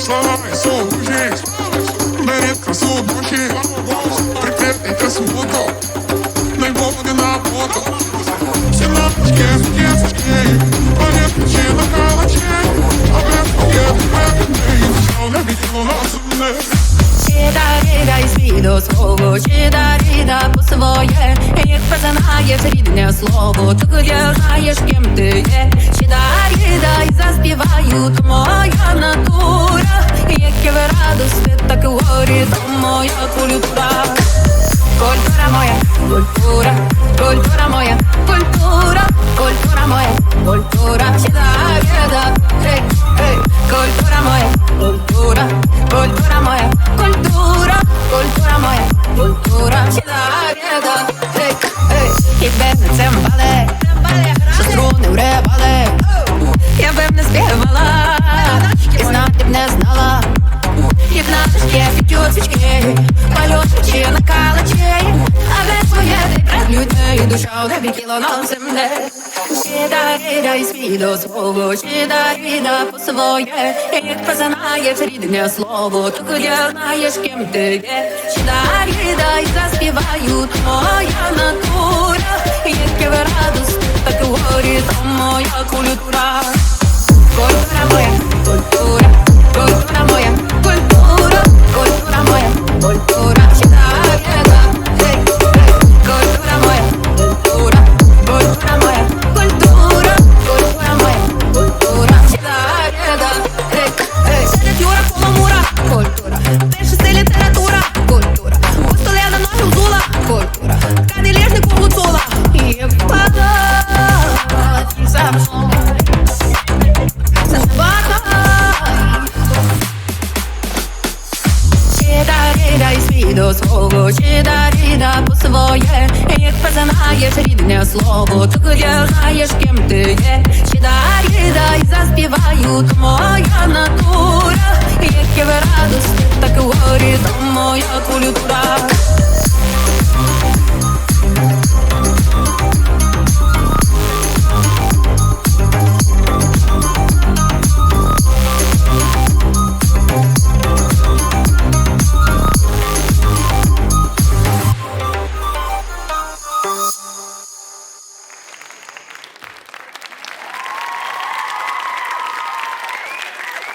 красу дружить, бери красу душі, прикрити красу фото, най буде на фото. Всі лампочки, сукесочки, повітрячі на калачі, а без пакету певний, що не відділо нас одне. Сіда із свіду свого, сіда ріда по своє, як познаєш рідне слово, то тоді знаєш, ким ти є. яке ви так і горі, то моя культура. Культура моя, свічки, пальотичі на калачі, а де своє ти людьми, душа у небі кіло на земле. Сіда ріда і свідо свого, сіда ріда по своє, як познаєш рідне слово, то коли знаєш, ким ти є. Сіда ріда і заспіваю, то моя Сідаріда і свідо свого, сідаріда по своє, як познаєш рідне слово, то коли знаєш, ким ти є. Сідаріда і заспіваю, то моя натура, яке ви радості, так і горі, то моя культура.